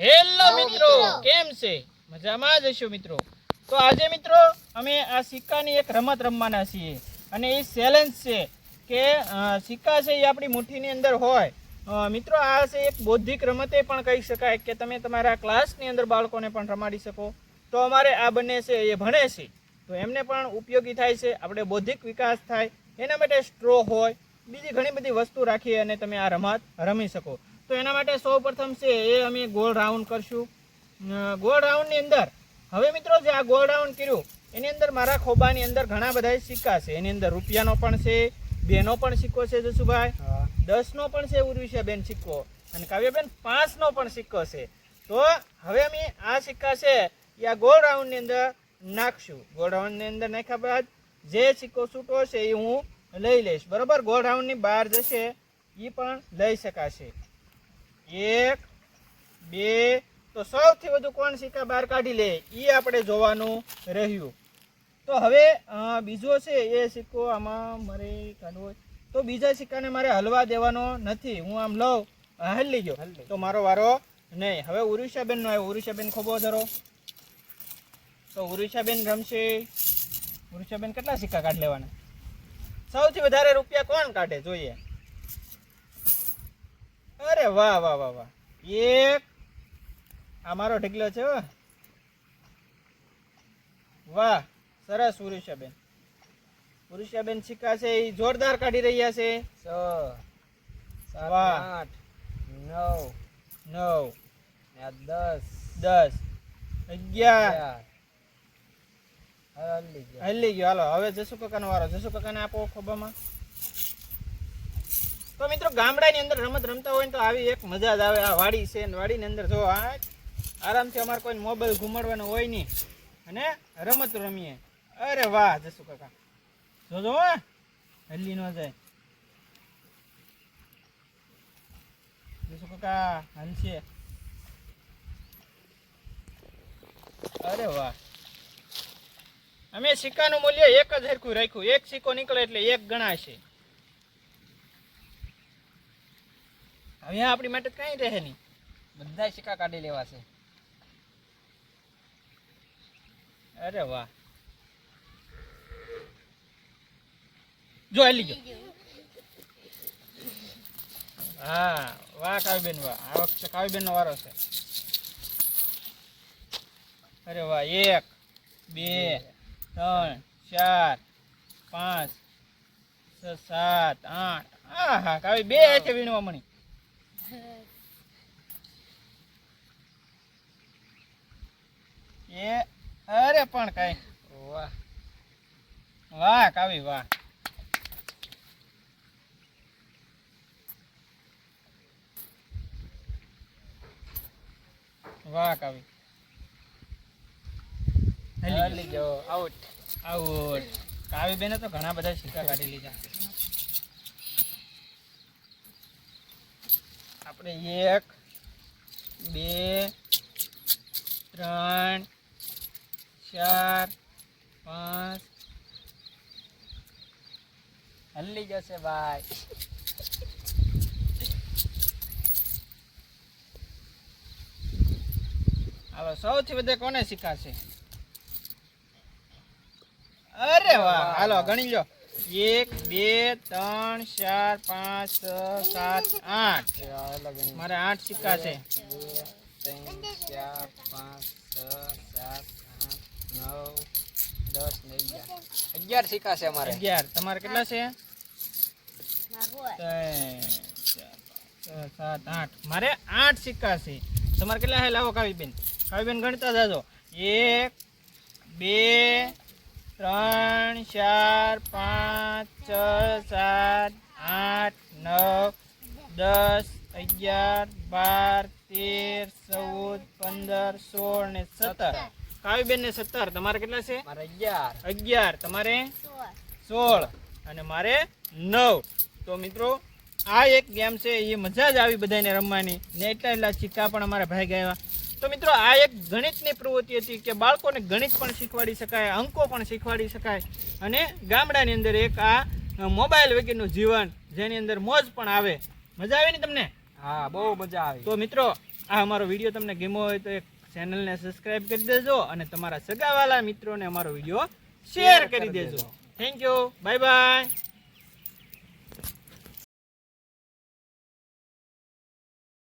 Hello મિત્રો. કેમ છે? મજામાં જ હશો મિત્રો? તો આજે મિત્રો અમે આ સિક્કાની એક રમત રમવાના છીએ. અને એ ચેલેન્જ છે કે સિક્કા છે એ આપણી મુઠ્ઠીની અંદર હોય. મિત્રો આ છે એક બૌદ્ધિક રમતે પણ કહી શકાય કે તમે તમારા ક્લાસની અંદર બાળકોને પણ રમાડી શકો. તો અમારે આ બંને છે એ ભણે છે. તો એમને પણ ઉપયોગી થાય છે. આપણે બૌદ્ધિક વિકાસ થાય. એના માટે સ્ટ્રો હોય. બીજી ઘણી બધી વસ્તુ રાખી અને તમે આ રમત રમી શકો. તો એના માટે સૌ પ્રથમ છે એ અમે ગોળ રાઉન્ડ કરશું. ગોળ રાઉન્ડની અંદર હવે મિત્રો જે આ ગોળ રાઉન્ડ કર્યું એની અંદર મારા ખોબાની અંદર ઘણા બધા સિક્કા છે. એની અંદર રૂપિયાનો પણ છે બેનો પણ સિક્કો છે જસુભાઈ. દસનો પણ છે ઉર્વિશાબેન સિક્કો અને કાવ્યબેન પાંચનો પણ સિક્કો છે. તો હવે અમે આ સિક્કા છે એ આ ગોળ રાઉન્ડની અંદર નાખશું. ગોળ રાઉન્ડની અંદર નાખ્યા બાદ જે સિક્કો છૂટો છે એ હું લઈ લઈશ. બરાબર? ગોળ રાઉન્ડની બહાર જશે એ પણ લઈ શકાશે. એક બે તો સૌથી વધુ કોણ સિક્કા બહાર કાઢી લે? એ આપણે જોવાનું રહ્યું. તો હવે બીજો છે એ સિક્કો આમાં મારે કાઢવો. તો બીજા સિક્કાને મારે હલવા દેવાનો નથી. હું આમ લઉં. હલી ગયો. તો મારો વારો નહીં. હવે ઉરુષાબેન નો આવ્યો. ઉરુષાબેન ખોબો ધરો. તો ઉરુષાબેન રમશે. ઉરુષાબેન કેટલા સિક્કા કાઢી લેવાના? સૌથી વધારે રૂપિયા કોણ કાઢે? જોઈએ. અરે વાહ વાહ વાહ વાહ. એક આ મારો ઢગલો છે હો. વાહ સરસ ઉરુષાબેન ઉરુષાબેન સિક્કા છે એ જોરદાર કાઢી રહ્યા છે. છ સાત આઠ નવ નવ. દસ. દસ. અગિયાર. અગિયાર. હવે હલી ગયા. હલી ગયો. હાલો હવે જસુ કાકાનો વારો. જસુ કાકાને આપો ખોબામાં. તો મિત્રો ગામડાની અંદર રમત રમતા હોય ને તો આવી એક મજા જ આવે. આ વાડી છે ને વાડીની અંદર જો આ આરામથી અમારે કોઈ મોબાઈલ ઘુમાડવાનો હોય નહીં. અને રમત રમીએ. અરે વાહ, જસુ કાકા. જોજો હલ્લી ન જાય. જસુ કાકા હલશે અરે વાહ. અમે સિક્કાનું મૂલ્ય એક જ હરખું રાખ્યું. એક સિક્કો નીકળે એટલે એક ગણાશે. હવે આ આપણી માટે કઈ રહે નહીં. બધા સિક્કા કાઢી લેવા છે. અરે વાહ. જો હાલી ગયો. હા, વાહ કાવ્યબેન, વાહ. આ વખતે કાવ્યબેન નો વારો છે. અરે વાહ, એક, બે, ત્રણ, ચાર, પાંચ સાત, આઠ. હા હા કાવ્ય બે હાથે વીણવા મણી. એ અરે પણ કઈ. વાહ. વાહ કાવી વાહ. વાહ કાવી. હલી ગયો. આઉટ આઉટ કાવી બેને તો ઘણા બધા સિક્કા કાઢી લીધા. આપણે એક, બે, ત્રણ, ચાર, પાંચ. હલ્લી જશે ભાઈ. હાલો સૌથી વધે કોને શીખાશે? અરે વાહ, હાલો, ગણી લો એક બે ત્રણ ચાર પાંચ છ સાત આઠ. મારે આઠ સિક્કા છે. ત્રણ ચાર પાંચ છ સાત આઠ નવ દસ ને અગિયાર અગિયાર સિક્કા છે અમારે. અગિયાર. તમારે કેટલા છે? સાત આઠ. મારે આઠ સિક્કા છે. તમારે કેટલા છે? લાવો કાવીબેન કાવીબેન ગણતા જાજો. એક બે ત્રણ ચાર પાંચ છ સાત આઠ નવ દસ અગિયાર બાર તેર ચૌદ પંદર સોળ ને સત્તર. કાવીબેન ને સત્તર. તમારે કેટલા છે? મારે અગિયાર. અગિયાર. તમારે? સોળ. અને મારે નવ. તો મિત્રો આ એક ગેમ છે. એ મજા જ આવી બધાને રમવાની. ને એટલા એટલા સિક્કા પણ અમારા ભાઈ ગયા. તો મિત્રો આ એક ગણિતની પ્રવૃત્તિ હતી કે બાળકોને ગણિત પણ શીખવાડી શકાય અંકો પણ શીખવાડી શકાય અને ગામડાની અંદર એક આ મોબાઈલ વગેરેનું જીવન જેની અંદર મોજ પણ આવે. મજા આવે ને તમને? હા બહુ મજા આવે. તો મિત્રો આ અમારો વીડિયો તમને ગમ્યો હોય તો એક ચેનલને સબસ્ક્રાઇબ કરી દેજો અને તમારા સગાવાલા મિત્રોને અમારો વીડિયો શેર કરી દેજો. Thank you bye bye